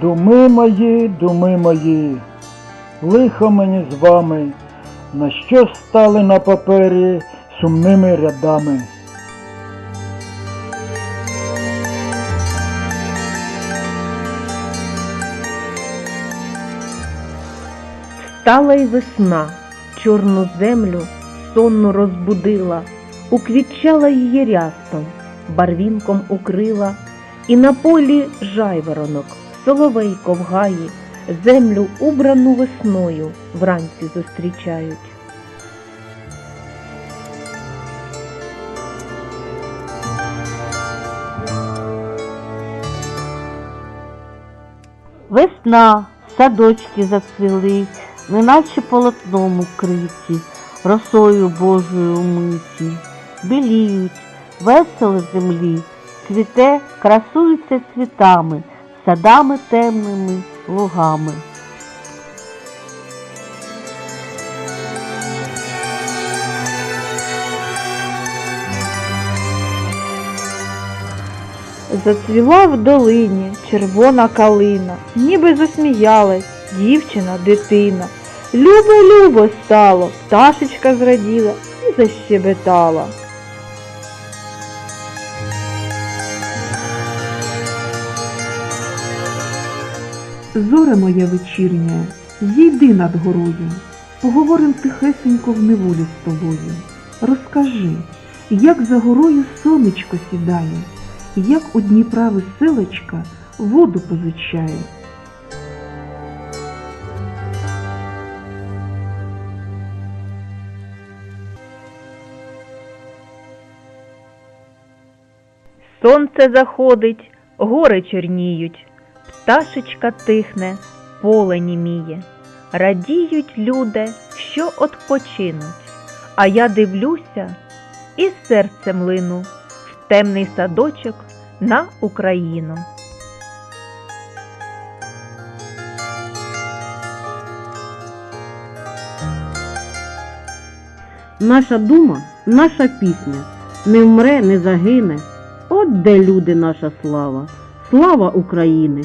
Думи мої, думи мої, лихо мені з вами, на що стали на папері сумними рядами. Стала й весна, чорну землю сонну розбудила, уквітчала її рястом, барвінком укрила, і на полі жайворонок, соловейко в гаї, землю убрану весною вранці зустрічають. Весна, садочки зацвіли, неначе полотном укриті, росою Божою умиті, біліють, весело землі, цвіте, красується цвітами, садами темними, лугами. Зацвіла в долині червона калина, ніби засміялась дівчина, дитина. Любо-любо стало, пташечка зраділа і защебетала. Зоре моя вечірня, зійди над горою, поговорим тихесенько в неволі з тобою. Розкажи, як за горою сонечко сідає, як у Дніпра веселочка воду позичає. Сонце заходить, гори чорніють, пташечка тихне, поле німіє. Радіють люди, що odpoчинуть, а я дивлюся і серцем лину в темний садочок на Україну. Наша дума, наша пісня, не вмре, не загине. От де люди наша слава, слава України!